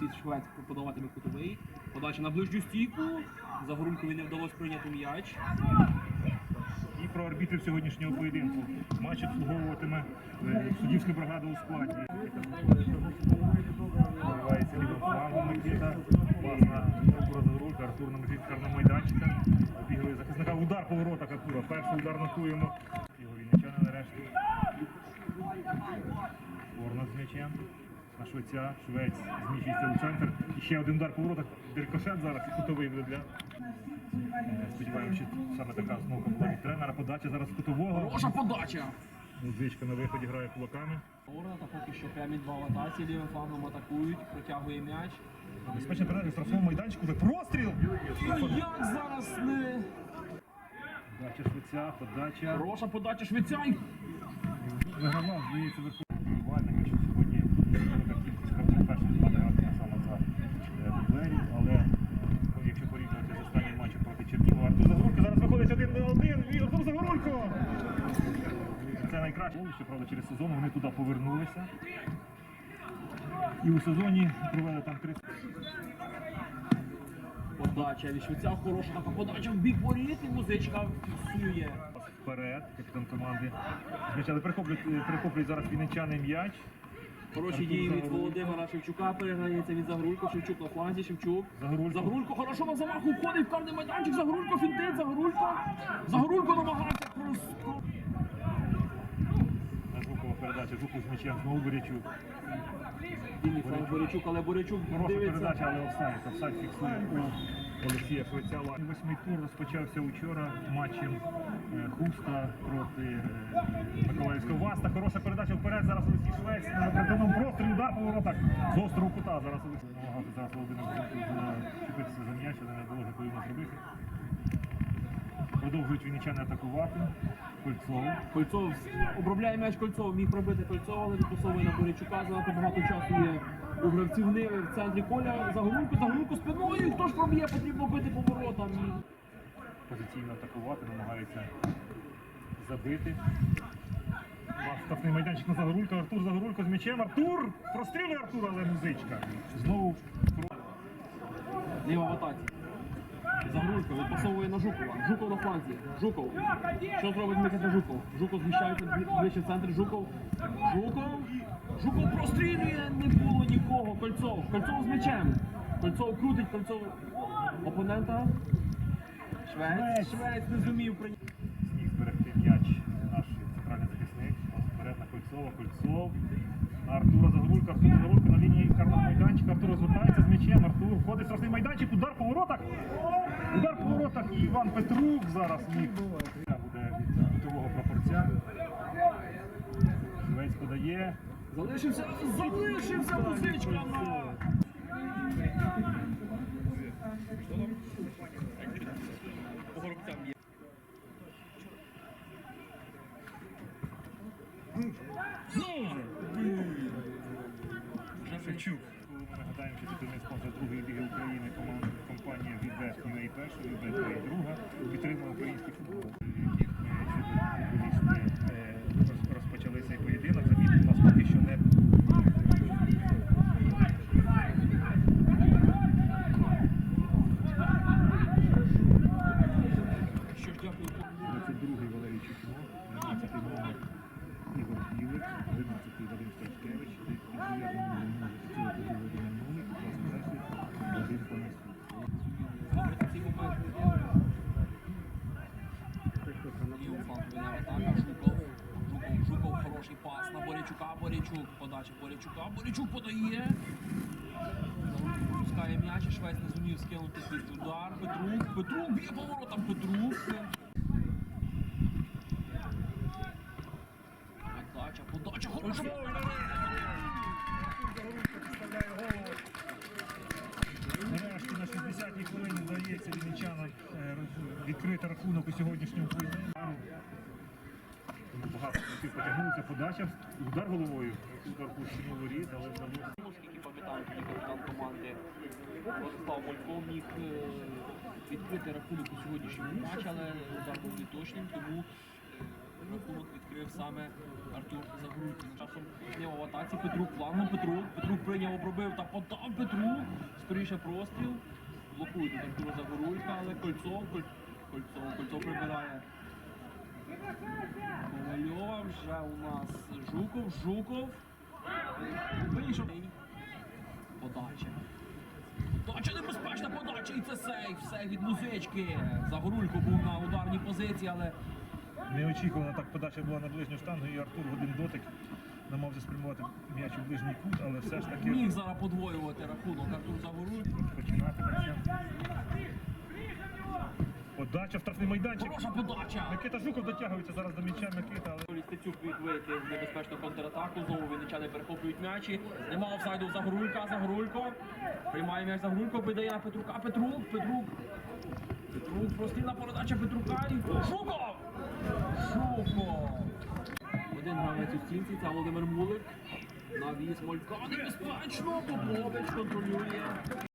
Олексій Швець подаватиме кутовий. Подача на ближню стійку. Загорункові не вдалося прийняти м'яч. І про арбітрів сьогоднішнього поєдинку. Матч обслуговуватиме е, суддівська бригада у складі. Відбувається лівим флангом Микита. На Артура Загорулька, Артур на межі карного майданчика. Обігрує захисника. Удар по воротах Артура. Перший удар нотуємо. Його Вінничани нарешті. Ворна з м'ячем. На швеця. Швець зміщується у центр. І ще один удар по воротах. Деркошет зараз і кутовий буде для. Е, Сподіваємося, що саме така основка була від тренера. Подача зараз кутового. Хороша подача! Музичка на виході грає кулаками. Орна та поки що прямі два в атаці, лівим флангом атакують, протягує м'яч. Безпечна передача штрафному майданчику. Вже простріл! Ну як зараз не. Подача швеця, подача. Хороша подача швейцяй. Вигравав, здається, е, е, Це найкраще. Через сезон вони туди повернулися. І у сезоні провели там 30. Подача від хороша така подача в бік воріт і музичка фіксує. Вперед, капітан команди. Перехоплюють, е, зараз вінничани м'яч. Хороші дії від Володимира Шевчука, переграється від Загрулько, Шевчук на фланзі, Шевчук. Загорулько. Загрулько хорошо на замаху, входить в карний майданчик, Загрулько фінтить, Загрулько. Загрулько намагається просто. Жукова передача, Жуков з м'ячем, знову Борячук. Борячук, але Борячук Хороша дивиться. передача, але офсайд. Офсайд фіксує Олексія Швецяла. Восьмий тур розпочався вчора матчем е, Хуста проти е, Миколаївського Васта. Хороша передача вперед. Зараз Олексій Швець на прямому прострілі удар по воротах. З острого кута зараз Олексій намагався зараз Володимир Зінков чіпитися за м'яч, але не було відповідно зробити. Продовжують вінничани атакувати. Кольцов. Кольцов обробляє м'яч Кольцов, міг пробити Кольцов, але відпасовує на Борячука. Занадто багато часу є у гравців Ниви в центрі поля. Загорульку, Загорульку спиною. Хто ж проб'є, потрібно бити по воротам. позиційно атакувати, намагається забити. Штрафний майданчик на Загорулька, Артур Загорулько з м'ячем. Артур! Прострілює Артур, але музичка. Знову Ліва в атаці. Загрулько відпасовує на Жукова. Жуков на фланзі. Жуков. Що зробить Микита Жуков? Жуков зміщається ближче в центр. Жуков. Жуков. Жуков прострілює. Не було нікого. Кольцов. Кольцов з м'ячем. Кольцов крутить, Кольцов опонента. Швець. Швець не зумів прийняти. зміг зберегти м'яч наш центральний захисник. Вперед на Кольцова, Кольцов. Артура Загорулька, Артур Загорулька на лінії карного майданчика. Артур розвертається з м'ячем. Артур входить в штрафний майданчик, удар по воротах. Удар по воротах. Іван Петрук зараз міг. Буде від кутового пропорця. Швець подає. Залишився, залишився музичка. Шевчук. Ми нагадаємо, що титульний спонсор другої ліги України Відбет UA друга підтримує український футбол. Жуков. Жуков, Жуков, хороший пас на Борячука. Борячук. Подача Борячука. Борячук подає. Пускає м'яч, і Швець не зумів скинути під удар. Петрук. Петрук б'є поворотом. Петрук. Подача, подача, хороша. Відкрити рахунок у сьогоднішньому поєдинку. Багато хлопців потягнулися, подача, удар головою, удар по воріт, але вдалося. Наскільки пам'ятаю, капітан команди Владислав Молько міг е, відкрити рахунок у сьогоднішньому матчі, але удар був неточним, тому е, рахунок відкрив саме Артур Загрулько. Часом зняв в атаці Петрук флангом Петрук. Петрук прийняв, обробив та подав Петрук. Скоріше простріл. Блокують Артура Загорулька, але Кольцов, Коль- Кольцов, Кольцов прибирає. Ковальова вже у нас Жуков, Жуков. Вийшов. Подача. Подача небезпечна подача, і це сейф, сейф від музички. Загорулько був на ударній позиції, але Неочікувана так подача була на ближню штангу, і Артур один дотик намагався спрямувати м'яч у ближній кут, але все ж таки міг зараз подвоювати рахунок Артур Загорулько. починати Максим. Подача в штрафний майданчик. Хороша подача. Микита Жуков дотягується зараз до м'яча Микита, але Стецюк вийти небезпечну контратаку. Знову вінничани перехоплюють м'ячі. Нема офсайду Загорулька. Загорулько. Приймає м'яч Загорулько, видає на Петрука. Петрук, Петрук. Петрук, прострільна передача Петрука. І Жуков! Жуков! Один гравець у стінці, це Володимир Мулик. Навіс Молька. Небезпечно. Попович контролює.